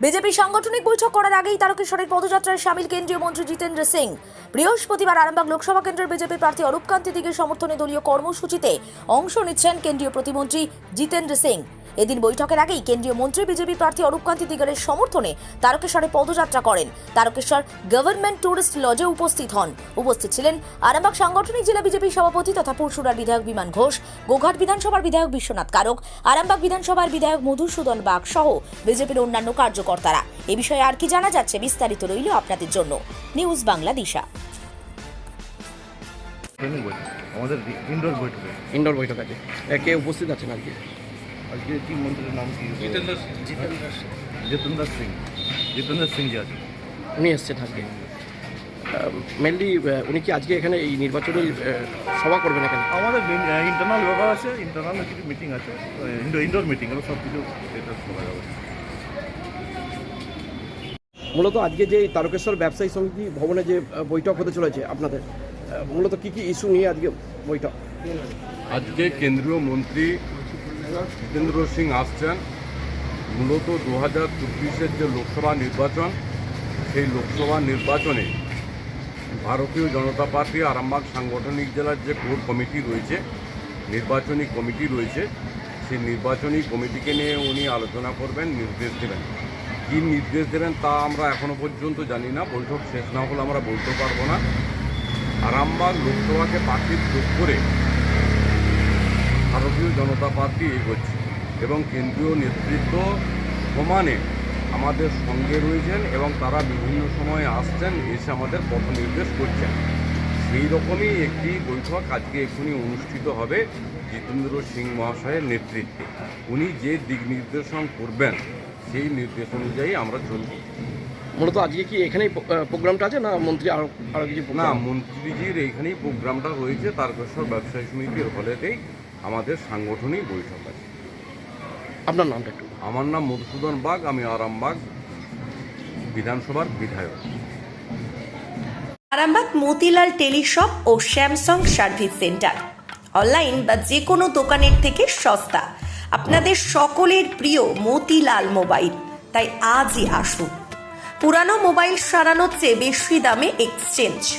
BJP সাংগঠনিক বৈঠক করার আগেই তারকেশ্বরের পদযাত্রায় সামিল কেন্দ্রীয় মন্ত্রী জিতেন্দ্র সিং। বৃহস্পতিবার আরামবাগ লোকসভা কেন্দ্রের বিজেপি প্রার্থী অরূপকান্তি দিগের সমর্থনে দলীয় কর্মসূচিতে অংশ নিচ্ছেন কেন্দ্রীয় প্রতিমন্ত্রী জিতেন্দ্র সিং। এদিন বৈঠকের আগেই কেন্দ্রীয় মন্ত্রী বিজেপি প্রার্থী অরূপ কান্তি দিগের সমর্থনে তারকেশ্বরে পদযাত্রা করেন। তারকেশ্বর গভর্নমেন্ট ট্যুরিস্ট লজে উপস্থিত হন। উপস্থিত ছিলেন আরামবাগ সাংগঠনিক জেলা বিজেপির সভাপতি তথা পুরসুরার বিধায়ক বিমান ঘোষ গোঘাট বিধানসভার বিধায়ক বিশ্বনাথ কারক আরামবাগ বিধানসভার বিধায়ক মধুসূদন বাগ সহ বিজেপির অন্যান্য কার্যকর্তারা। এ বিষয়ে আর কি জানা যাচ্ছে বিস্তারিত রইল আপনাদের জন্য। নিউজ বাংলা দিশা। আমাদের ইনডোর বৈঠকে ইনডোর বৈঠক আছে। কে উপস্থিত আছেন আজকে আজকে কি মন্ত্রীর নাম কি? জিতেন্দ্র জিতেন্দ্র সিং। জিতেন্দ্র সিং। জি আছে উনি এসছেন আজকে। মেনলি উনি কি আজকে এখানে এই নির্বাচনী সভা করবেন এখানে? আমাদের ইন্টারনাল ব্যাপার আছে ইন্টারনাল কিছু মিটিং আছে ইনডোর ইনডোর মিটিং এগুলো সব কিছু করা যাবে মূলত আজকে যে তারকেশ্বর ব্যবসায়ী সমিতি ভবনে যে বৈঠক হতে চলেছে আপনাদের মূলত কি কি ইস্যু নিয়ে আজকে বৈঠক? আজকে কেন্দ্রীয় মন্ত্রী জিতেন্দ্র সিং আসছেন, মূলত দু হাজার চব্বিশের যে লোকসভা নির্বাচন, সেই লোকসভা নির্বাচনে ভারতীয় জনতা পার্টি আরামবাগ সাংগঠনিক জেলার যে কোর কমিটি রয়েছে, নির্বাচনী কমিটি রয়েছে, সেই নির্বাচনী কমিটিকে নিয়ে উনি আলোচনা করবেন, নির্দেশ দেবেন। কী নির্দেশ দেবেন তা আমরা এখনও পর্যন্ত জানি না, বৈঠক শেষ না হলে আমরা বলতে পারব না। আরামবাগ লোকসভাকে পার্টির যোগ করে ভারতীয় জনতা পার্টি এগোচ্ছে এবং কেন্দ্রীয় নেতৃত্ব সমানে আমাদের সঙ্গে রয়েছেন এবং তারা বিভিন্ন সময়ে আসছেন এসে আমাদের পথ নির্দেশ করছেন। সেই রকমই একটি বৈঠক আজকে এক্ষুনি অনুষ্ঠিত হবে জিতেন্দ্র সিং মহাশয়ের নেতৃত্বে। উনি যে দিক নির্দেশন করবেন সেই নির্দেশ অনুযায়ী আমরা চলব। মূলত আজকে কি এখানেই প্রোগ্রামটা আছে না মন্ত্রী আরও আরও কিছু না মন্ত্রীজির এইখানেই প্রোগ্রামটা রয়েছে তারকেশ্বর ব্যবসায়ী সমিতির হলেতেই। আমাদের সাংগঠনিক বৈঠক আছে। আপনার নামটা একটু আমার নাম মধুসূদন বাগ আমি আরামবাগ বিধানসভার বিধায়ক। আরামবাগ মতিলাল টেলিশপ ও স্যামসাং সার্ভিস সেন্টার। অনলাইন বা যে কোনো দোকানের থেকে সস্তা। আপনাদের সকলের প্রিয় মতিলাল মোবাইল। তাই আজই আসুন। পুরানো মোবাইল সারানোর চেয়ে বেশি দামে এক্সচেঞ্জ।